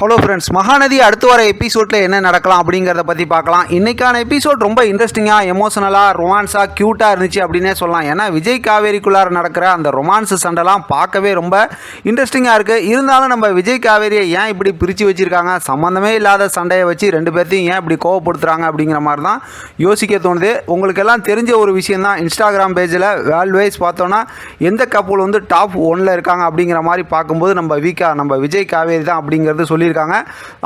Hello friends Mahanadi அடுத்து வர எபிசோடில் என்ன நடக்கலாம் அப்படிங்கிறத பற்றி பார்க்கலாம். இன்றைக்கான எபிசோட் ரொம்ப இன்ட்ரெஸ்டிங்காக எமோஷனலாக ரொமான்ஸாக க்யூட்டாக இருந்துச்சு அப்படின்னே சொல்லலாம். ஏன்னா விஜய் காவேரிக்குள்ளார நடக்கிற அந்த ரொமான்ஸ் சண்டைலாம் பார்க்கவே ரொம்ப இன்ட்ரெஸ்டிங்காக இருக்குது இருந்தாலும் நம்ம விஜய் காவேரியை ஏன் இப்படி பிரித்து வச்சுருக்காங்க? சம்மந்தமே இல்லாத சண்டையை வச்சு ரெண்டு பேர்த்தையும் ஏன் இப்படி கோவப்படுத்துகிறாங்க அப்படிங்கிற மாதிரி தான் யோசிக்க தோணுது. உங்களுக்கெல்லாம் தெரிஞ்ச ஒரு விஷயம் தான் இன்ஸ்டாகிராம் பேஜில் வேர்ல்டு வைஸ் பார்த்தோன்னா எந்த கப்பல் வந்து டாப் ஒன்ல இருக்காங்க அப்படிங்கிற மாதிரி பார்க்கும்போது நம்ம வீக்கா நம்ம விஜய் காவேரி தான் அப்படிங்கிறது சொல்லி சொல்லியிருக்காங்க.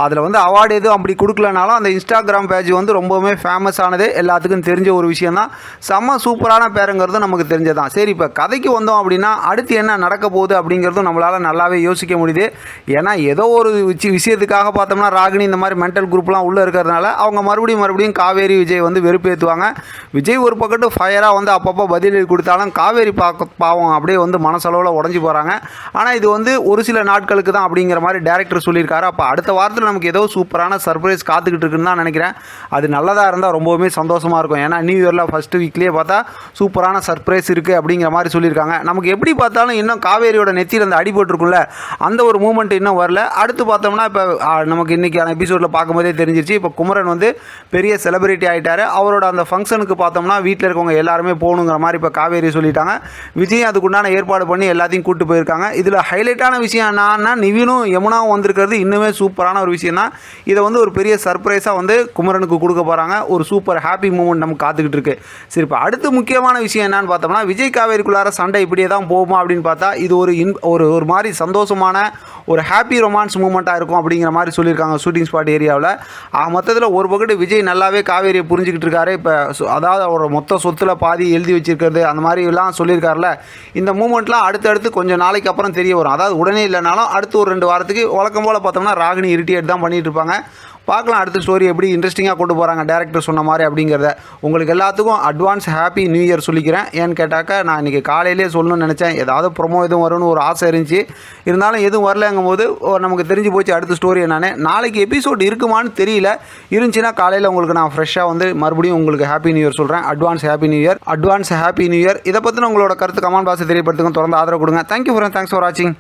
அதில் வந்து அவார்டு எதுவும் அப்படி கொடுக்கலனாலும் அந்த இன்ஸ்டாகிராம் பேஜ் வந்து ரொம்பவுமே ஃபேமஸ் ஆனது. எல்லாத்துக்கும் தெரிஞ்ச ஒரு விஷயம் தான் செம்ம சூப்பரான பேருங்கிறது நமக்கு தெரிஞ்சதான் சரி இப்போ கதைக்கு வந்தோம் அப்படின்னா அடுத்து என்ன நடக்க போகுது அப்படிங்கிறதும் நம்மளால் நல்லாவே யோசிக்க முடியுது. ஏன்னா ஏதோ ஒரு விஷயத்துக்காக பார்த்தோம்னா ராகினி இந்த மாதிரி மென்டல் குரூப்லாம் உள்ளே இருக்கிறதுனால அவங்க மறுபடியும் மறுபடியும் காவேரி விஜய் வந்து வெறுப்பேற்றுவாங்க விஜய் ஒரு பக்கத்து ஃபயராக வந்து அப்பப்போ பதில் கொடுத்தாலும் காவேரி பார்க்க பாவம் அப்படியே வந்து மனசளவில் உடஞ்சி போகிறாங்க ஆனால் இது வந்து ஒரு சில நாட்களுக்கு தான் அப்படிங்கிற மாதிரி டேரக்டர் சொல்லியிருக்காரு. அப்போ அடுத்த வாரத்தில் நமக்கு ஏதோ சூப்பரான சர்ப்ரைஸ் காத்துக்கிட்டு இருக்குன்னு தான் நினைக்கிறேன். அது நல்லதாக இருந்தால் ரொம்பவுமே சந்தோஷமாக இருக்கும். ஏன்னா நியூ இயரில் ஃபஸ்ட்டு வீக்லேயே பார்த்தா சூப்பரான சர்ப்ரைஸ் இருக்குது அப்படிங்கிற மாதிரி சொல்லியிருக்காங்க. நமக்கு எப்படி பார்த்தாலும் இன்னும் காவேரியோட நெத்தியில் அந்த அடிபட்டிருக்கும்ல அந்த ஒரு மூமெண்ட் இன்னும் வரல. அடுத்து பார்த்தோம்னா இப்போ நமக்கு இன்றைக்கான எபிசோடில் பார்க்கும்போதே தெரிஞ்சிருச்சு. இப்போ குமரன் வந்து பெரிய செலிபிரிட்டி ஆகிட்டாரு அவரோட அந்த ஃபங்க்ஷனுக்கு பார்த்தோம்னா வீட்டில் இருக்கவங்க எல்லாருமே போகணுங்கிற மாதிரி இப்போ காவேரி சொல்லிட்டாங்க. விஜய் அதுக்குண்டான ஏற்பாடு பண்ணி எல்லாத்தையும் கூப்பிட்டு போயிருக்காங்க. இதில் ஹைலைட்டான விஷயம் என்னன்னா நிவினும் யமுனாவும் வந்திருக்கிறது இன்னும் சூப்பரான ஒரு விஷயம் தான் இதை வந்து ஒரு பெரிய சர்ப்ரைஸாக வந்து குமரனுக்கு கொடுக்க போகிறாங்க ஒரு சூப்பர் ஹாப்பி மூமெண்ட் நம்ம காத்துக்கிட்டு இருக்கு. சரி இப்போ அடுத்து முக்கியமான விஷயம் என்னன்னு பார்த்தோம்னா விஜய் காவேரிக்குள்ளார சண்டை இப்படியே தான் போகுமா அப்படின்னு பார்த்தா இது ஒரு இன் ஒரு ஒரு மாதிரி சந்தோஷமான ஒரு ஹாப்பி ரொமான்ஸ் மூமெண்ட்டாக இருக்கும் அப்படிங்கிற மாதிரி சொல்லியிருக்காங்க ஷூட்டிங் ஸ்பாட் ஏரியாவில். மொத்தத்தில் ஒரு பக்கத்து விஜய் நல்லாவே காவேரியை புரிஞ்சுக்கிட்டு இருக்காரு. இப்போ அதாவது அவரோட மொத்த சொத்தில் பாதி எழுதி வச்சிருக்கிறது அந்த மாதிரிலாம் சொல்லியிருக்காருல. இந்த மூமெண்ட்லாம் அடுத்தடுத்து கொஞ்சம் நாளைக்கு அப்புறம் தெரிய வரும். அதாவது உடனே இல்லைனாலும் அடுத்து ஒரு ரெண்டு வாரத்துக்கு வழக்கம் போல் பார்த்தோம்னா ராகினி இரிட்டேட் தான் பண்ணிகிட்டு இருப்பாங்க. பார்க்கலாம் அடுத்த ஸ்டோரி எப்படி இன்ட்ரெஸ்டிங்காக கொண்டு போகிறாங்க டேரக்டர் சொன்ன மாதிரி அப்படிங்கிறத. உங்களுக்கு எல்லாத்துக்கும் அட்வான்ஸ் ஹாப்பி நியூ இயர் சொல்லிக்கிறேன். ஏன்னு கேட்டாக்கா நான் இன்றைக்கி காலையிலே சொல்லணும்னு நினச்சேன். ஏதாவது ப்ரொமோ எதுவும் வரும்னு ஒரு ஆசை இருந்துச்சு. இருந்தாலும் எதுவும் வரலங்கும் போது ஓ, நமக்கு தெரிஞ்சு போச்சு அடுத்த ஸ்டோரி என்னன்னு. நாளைக்கு எபிசோட் இருக்குமான்னு தெரியல. இருந்துச்சுன்னா காலையில் உங்களுக்கு நான் ஃப்ரெஷ்ஷாக வந்து மறுபடியும் உங்களுக்கு ஹாப்பி நியூ இயர் சொல்கிறேன் advance happy new year advance happy new year இதை பற்றின உங்களோட கருத்து கமெண்ட் பாக்ஸ் தெரியப்படுத்துங்க. தொடர்ந்து ஆதரவு கொடுங்க. தேங்க்யூ ஃபார் தேங்க்ஸ் ஃபார் வாட்சிங்